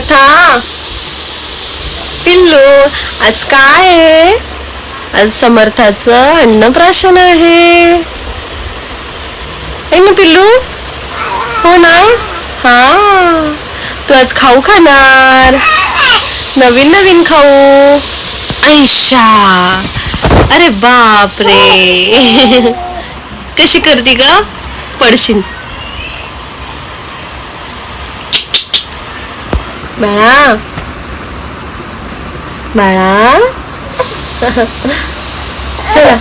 समर्था पिल्लू आज काय आहे? आज समर्थाचं अन्नप्राशन आहे. ना पिल्लू? हो ना? हा. तू आज खाऊ खाणार. नवीन नवीन खाऊ. ऐशा अरे बाप रे कशी करते का पडशील. 马了，马了，对。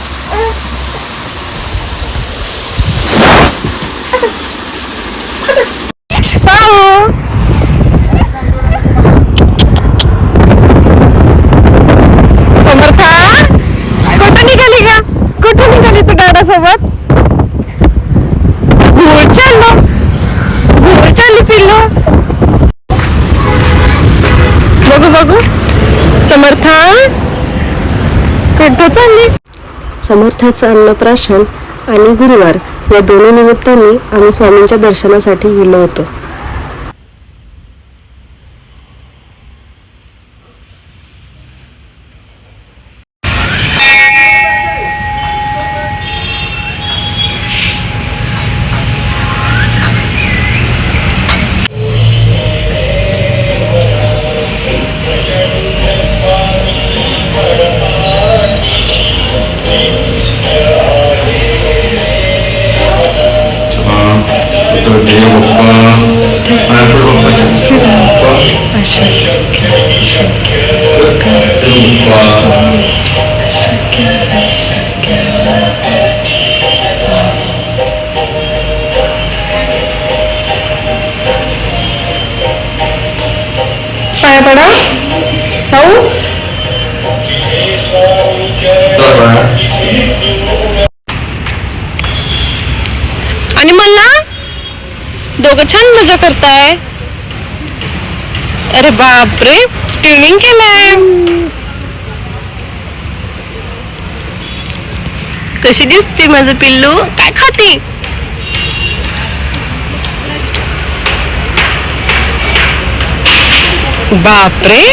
बघू. समर्था कुठं चालली? समर्थाचं अन्नप्राशन आणि गुरुवार या दोन्ही निमित्ताने आम्ही स्वामींच्या दर्शनासाठी गेलो होतो. पाया पडा? साऊ? आणि छान मज़ा करताय. अरे बापरे ट्युनिंग केलंय. कशी दिसते माझं पिल्लू? काय खाते? बापरे.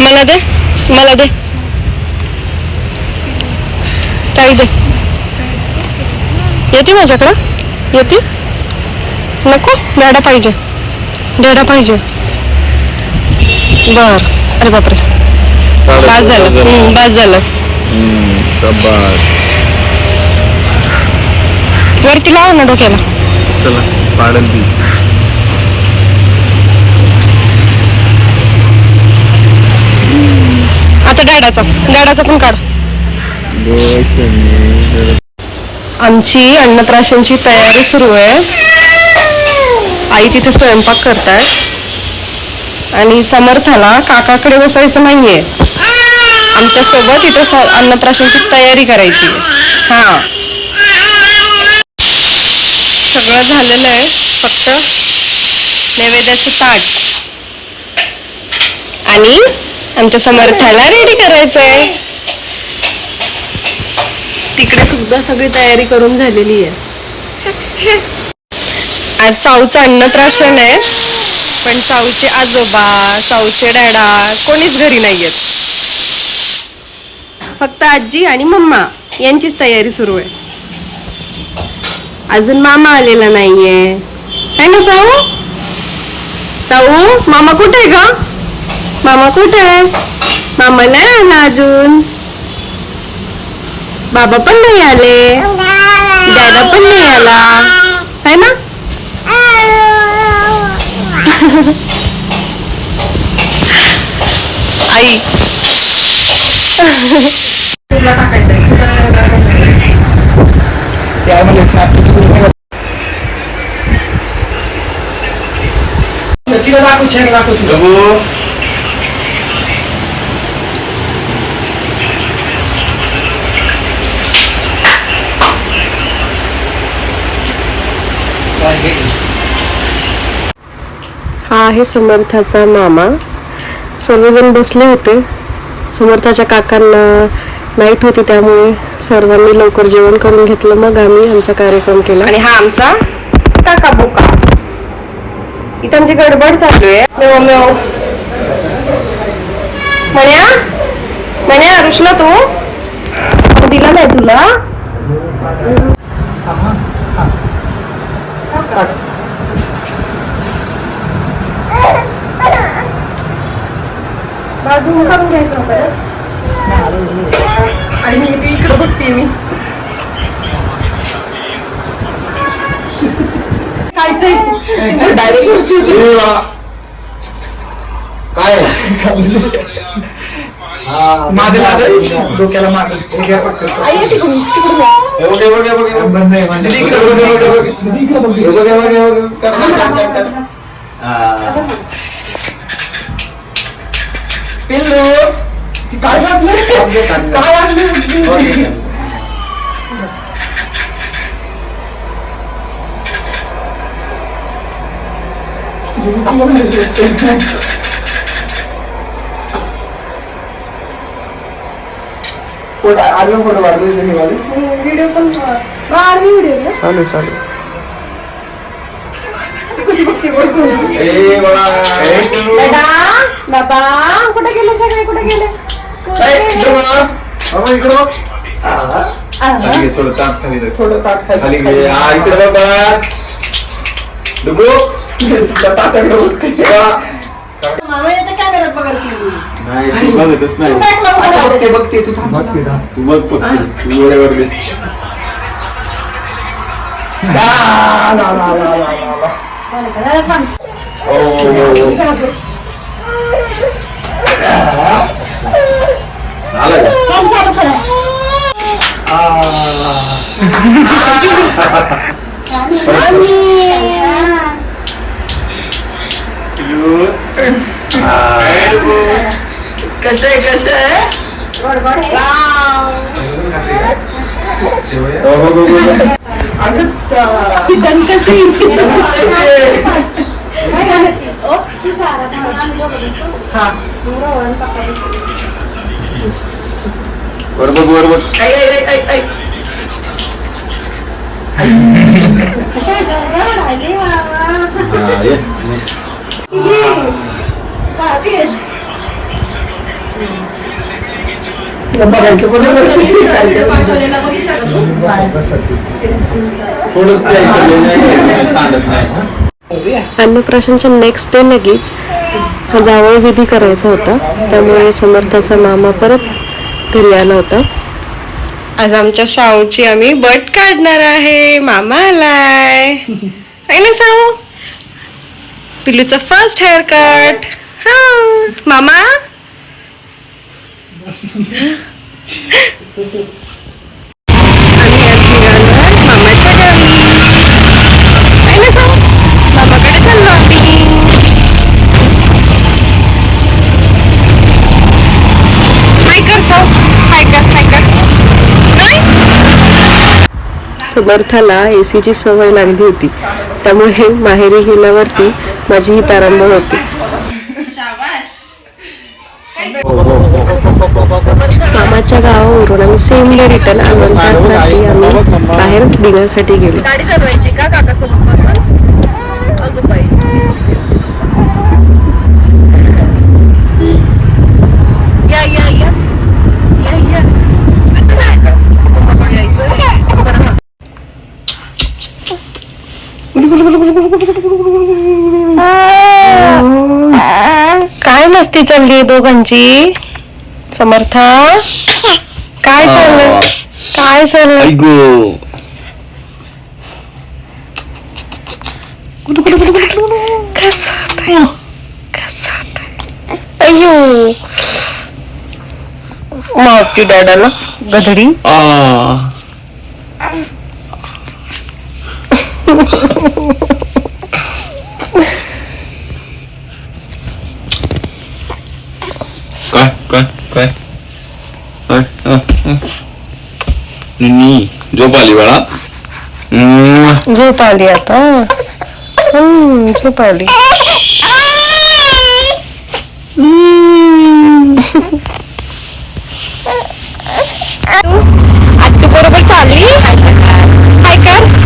मला दे मला दे. ताई दे. येते माझ्याकडं? येते? नको डाडा पाहिजे. डाडा पाहिजे. बर. अरे बापरे. बास झालं. हम्म, बास झालं. शाबास. वरती लाव ना डोक्याला. चला पाडल ती. आता डाडाचा डाडाचा पण काढ. आमची अन्नप्राशनची तयारी सुरू आहे. आई तिथे स्वयंपाक करतात. आणि समर्थाला काकाकडे बसायचं नाहीये. आमच्यासोबत इथं इथे अन्नप्राशनची तयारी करायची हा. सगळं झालेलं आहे. फक्त नैवेद्याचं ताट आणि आमच्या समर्थाला रेडी करायचंय. तिकडे सुद्धा सगळी तयारी करून झालेली आहे. आज साऊचं अन्नप्राशन आहे. पण साऊचे आजोबा साऊचे डॅडा कोणीच घरी नाहीयेत फक्त आजी आणि मम्मा यांचीच तयारी सुरू आहे. अजून मामा आलेला नाहीये. है ना साऊ? साऊ मामा कुठे आहे ग? मामा कुठे आहे? मामा नाही आला अजून. बाबा पण नाही आले. दादा पण नाही आला. है ना? आई. तिला दाखव छेक दाखव तुला हा आहे समर्थाचा मामा. सर्वजण बसले होते. समर्थाच्या काकांना नाईट होती त्यामुळे सर्वांनी लवकर जेवण करून घेतलं. मग आम्ही आमचा कार्यक्रम केला. आणि हा आमचा काका बोका. इथं आमची गडबड चालू आहे. म्हण्या म्हण्या रुष्णा तू? दिला नाही तुला? बाजून करून घ्यायचं परत आणि मी ती इकडे बघते मी. काय? मागे लागल? डोक्याला मागे. बंद आहे म्हणजे. इकडे बघ, इकडे बघ, इकडे बघ. हे बघ, हे बघ, हे बघ. कर, कर, कर, कर, कर. हा. पिल्लू ती काय वाटलं काय वाटलं फोटो आडवे फोटो काढतो निघाले व्हिडिओ पण आर्मी व्हिडिओ चालू चालू कशी बघते बघ ए, बाळा. ए, पिल्लू. दादा बाबा कुठे गेले सगळे कुठे गेले ए, इकडं बघा. बाबा, इकडं बघ. खाली घे, थोडं ताट खाली धर. थोडं ताट खाली खाली घे. हा, इकडं बघ बाळा. डुबू. तुझ्या तात्याकडे बघते मामा आता कॅमेरात बघाल ती नाही. तू बघतच नाही बघते बघते तू थांब. तू बघ फक्त तू डोळ्यावर दे ला, ला, ला, ला, ला, ला. ओ, ओ, ओ. आलं का? कसं आहे कसं आहे हो, हो, हो, हो. अगं चा. हा. वर बघ वर बघ ऐ, ऐ, ऐ, ऐ, ऐ. हा, ये. बघायचं अन्नप्राशनच्या नेक्स्ट डे लगेच हा जावळ विधी करायचा होता. त्यामुळे समर्थाचा मामा परत घरी आला होता. आज आमच्या साऊची आम्ही बट काढणार आहे. मामा आलाय. ना साऊ पिल्लूचा फर्स्ट हेअर कट हा. मामा? समर्थाला एसीची सवय लागली होती. त्यामुळे माहेरी गेल्यावरती माझी ही तारांबळ होती. मामाच्या गावावरून आम्ही सेम डे रिटर्न आलो. त्याच रात्री आम्ही बाहेर डिनरसाठी गेलो. गाडी चालवायची का काका सोबत बसून? अगं बाई दिसली, दिसली. या या या. या या. आता जायचं. पप्पाकडे यायचं. बरं हा. काय मस्ती चालली दोघांची? समर्था काय चाललंय काय चाललंय ऐगो कसं होतंय? कसं होतंय? अय्यो मावती डॅडाला गधडी आ झोप आली बाळा झोप आली आता हम्म झोप आली आत्ती बरोबर चालली हाय कर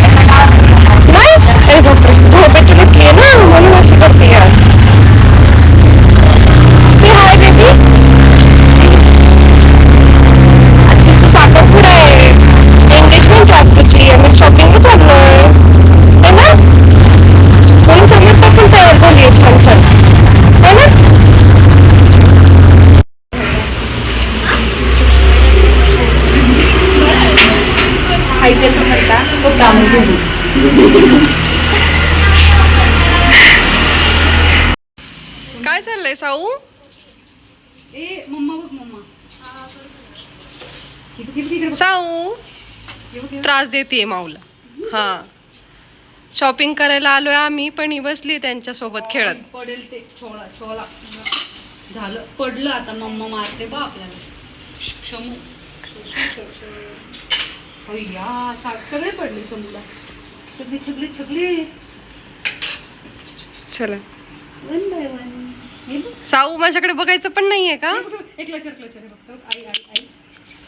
असं म्हणता काय चाललंय साऊ ए मम्मा बघ मम्मा. साऊ. त्रास देते माऊला. हा. शॉपिंग करायला आलोय आम्ही पण ही बसली त्यांच्यासोबत खेळत. पडेल ते. छोळा छोळा. झालं. पडलं आता मम्मा मारते बा आपल्याला. शमू अय्या सा- सगळे पडले शमूला सगळी सगळी सगळी चला. वन बाय वन हे बघ. साऊ माझ्याकडे बघायचं पण नाहीये का? हे बघ, एक लचर लचर हे बघ, हे बघ आई आई आई.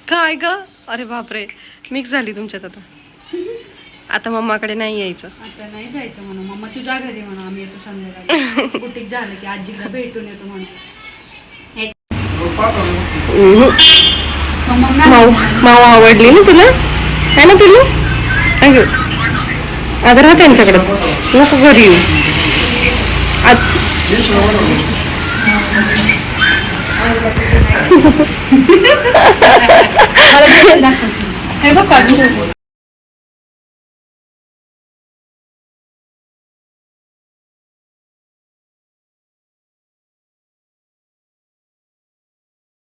काय ग? अरे बापरे. मिक्स झाली तुमच्यात आता. आता मम्माकडे नाही यायचं. आता नाही जायचं म्हणा मम्मा तुझ्या घरी म्हणा आम्ही येतो संध्याकाळी. बुटीक झालं की आजीला भेटून येतो म्हणून. मग मग माऊ माऊ आवडली ना तुला? है ना पिलू अगं आता राहा त्यांच्याकडेच नको घरी येऊ. हे बघ.